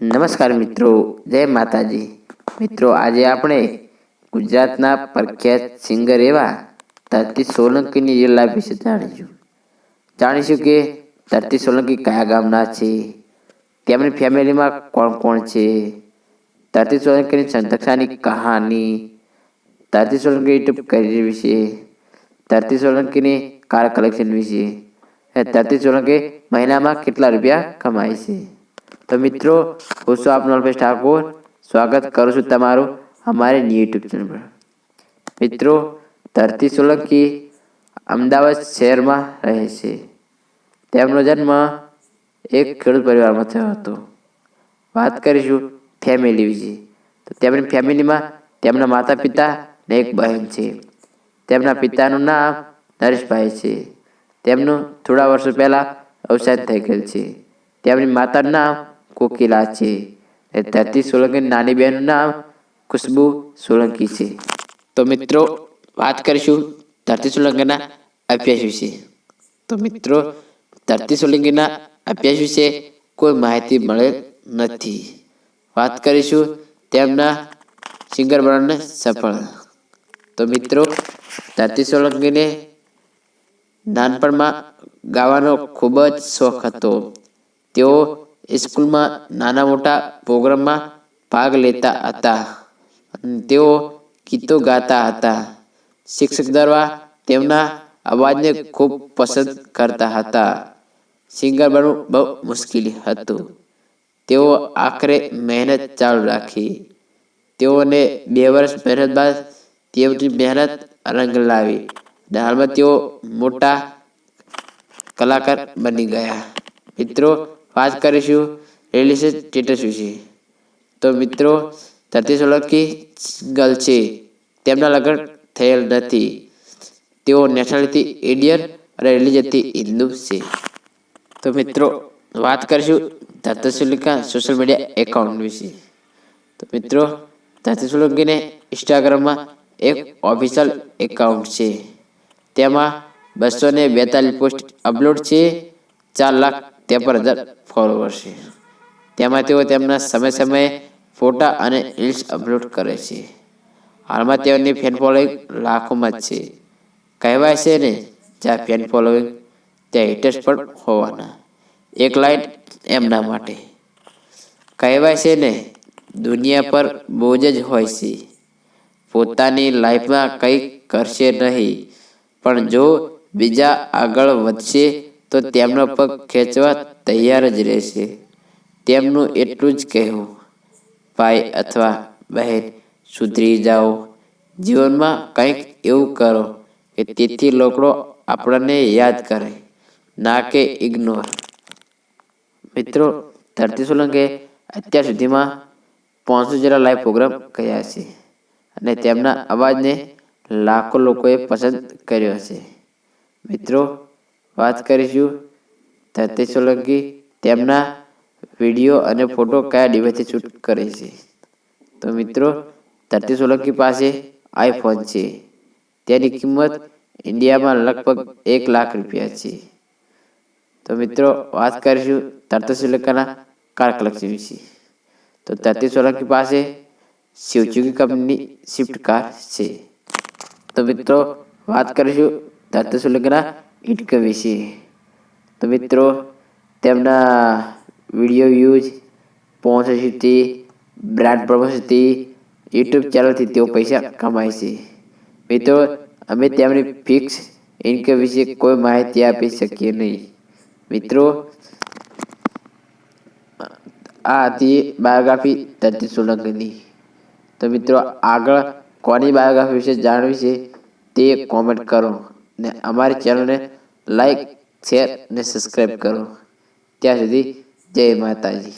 નમસ્કાર મિત્રો, જય માતાજી. મિત્રો, આજે આપણે ગુજરાતના પ્રખ્યાત સિંગર એવા ધરતી સોલંકીની લાઈફ વિશે જાણીશું. જાણીશું કે ધરતી સોલંકી કયા ગામના છે, તેમની ફેમિલીમાં કોણ કોણ છે, ધરતી સોલંકીની સંતક્ષાની કહાની, ધરતી સોલંકી યુટ્યુબ કરિયર વિશે, ધરતી સોલંકીની કાર કલેક્શન વિશે ધરતી સોલંકી મહિનામાં કેટલા રૂપિયા કમાય છે. તો મિત્રો, હું છું આપનો અલ્પેશ ઠાકોર. સ્વાગત કરું છું તમારું અમારી યુટ્યુબ ચેનલ પર. મિત્રો, ધરતી સોલંકી અમદાવાદ શહેરમાં રહે છે. તેમનો જન્મ એક ખેડૂત પરિવારમાં થયો હતો. વાત કરીશું ફેમિલી વિશે. તો તેમની ફેમિલીમાં તેમના માતા પિતા ને એક બહેન છે. તેમના પિતાનું નામ નરેશભાઈ છે. તેમનું થોડા વર્ષો પહેલાં અવસાન થઈ ગયેલ છે. તેમની માતાનું નામ કોકિલા છે. ધરતી સોલંકી નાની બહેનનું નામ ખુશ્બુ સોલંકી છે. તો મિત્રો, વાત કરીશું ધરતી સોલંકીના અભ્યાસ વિશે. તો મિત્રો, ધરતી સોલંકીના અભ્યાસ વિશે કોઈ માહિતી મળેલ નથી. વાત કરીશું તેમના સિંગર બનવાને સફળ. તો મિત્રો, ધરતી સોલંકીને નાનપણમાં ગાવાનો ખૂબ જ શોખ હતો. તેઓ સ્કૂલમાં નાના મોટા પ્રોગ્રામમાં ભાગ લેતા હતા અને તેઓ ગીતો ગાતા હતા. શિક્ષક દ્વારા તેમના અવાજને ખૂબ પસંદ કરતા હતા. સિંગર બનવું બહુ મુશ્કેલી હતું. તેઓ આખરે મહેનત ચાલુ રાખી. તેઓને બે વર્ષ મહેનત બાદ તેમની મહેનત રંગ લાવી. અને હાલમાં તેઓ મોટા કલાકાર બની ગયા. મિત્રો વાત કરીશું રિલીઝ સ્ટેટસ વિશે. તો મિત્રો, ધરતી સોલંકી ગર્લ છે. તેમના લગ્ન થયેલ નથી. તેઓ નેશનાલિટી ઇન્ડિયન અને રિલિજનથી હિન્દુ છે. તો મિત્રો, વાત કરીશું ધરતી સોલંકા સોશિયલ મીડિયા એકાઉન્ટ વિશે. તો મિત્રો, ધરતી સોલંકીને ઇન્સ્ટાગ્રામમાં એક ઓફિશિયલ એકાઉન્ટ છે. તેમાં બસો ને બેતાલીસ પોસ્ટ અપલોડ છે. ચાર લાખ ત્રેપન હજાર ફોલોવર છે. તેમાં તેઓ તેમના સમય સમયે ફોટા અને રીલ્સ અપલોડ કરે છે. હાલમાં તેઓની ફેન ફોલોઈંગ લાખોમાં જ છે. કહેવાય છે ને, જ્યાં ફેન ફોલોઈંગ ત્યાં હિટર્સ પણ હોવાના. એક લાઈન એમના માટે. કહેવાય છે ને, દુનિયા પર બોજ જ હોય છે. પોતાની લાઈફમાં કંઈક કરશે નહીં. પણ જો બીજા આગળ વધશે તો તેમનો પગ ખેંચવા તૈયાર જ રહેશે. તેમનું એટલું જ કહેવું, ભાઈ અથવા બહેન, સુધરી જાઓ. જીવનમાં કંઈક એવું કરો કે તેથી લોકો આપણને યાદ કરે, ના કે ઇગ્નોર મિત્રો, ધરતી સોલંકે અત્યાર સુધીમાં પાંચસો જેટલા લાઈવ પ્રોગ્રામ કર્યા છે અને તેમના અવાજને લાખો લોકોએ પસંદ કર્યો છે. મિત્રો વાત કરીશું. ધરતી સોલંકી તેમના વીડિયો અને ફોટો કયા ડિવાઇસથી શૂટ કરે છે? તો મિત્રો ધરતી સોલંકી પાસે? આઈફોન છે. તેની કિંમત ઇન્ડિયામાં લગભગ એક લાખ રૂપિયા છે. તો મિત્રો, વાત કરીશું ધરતી સોલંકાના કાર કલેક્શન વિશે. તો ધરતી સોલંકી પાસે? શિવચુકી કંપની સ્વિફ્ટ કાર છે. તો મિત્રો, વાત કરીશું ધરતી સોલંકીના ઇન્કમ વિશે. તો મિત્રો, તેમના વીડિયો વ્યૂઝ પહોંચથી બ્રાન્ડ પ્રમોશનથી યુટ્યુબ ચેનલથી તેઓ પૈસા કમાય છે. મિત્રો, અમે તેમની ફિક્સ ઇન્કમ વિશે કોઈ માહિતી આપી શકીએ નહીં. મિત્રો, આ હતી બાયોગ્રાફી ધરતી સોલંકીની. તો મિત્રો, આગળ કોની બાયોગ્રાફી વિશે જાણવી છે તે કોમેન્ટ કરો. ને અમારી ચેનલને લાઈક શેર ને સબસ્ક્રાઈબ કરો. ત્યાં સુધી જય માતાજી.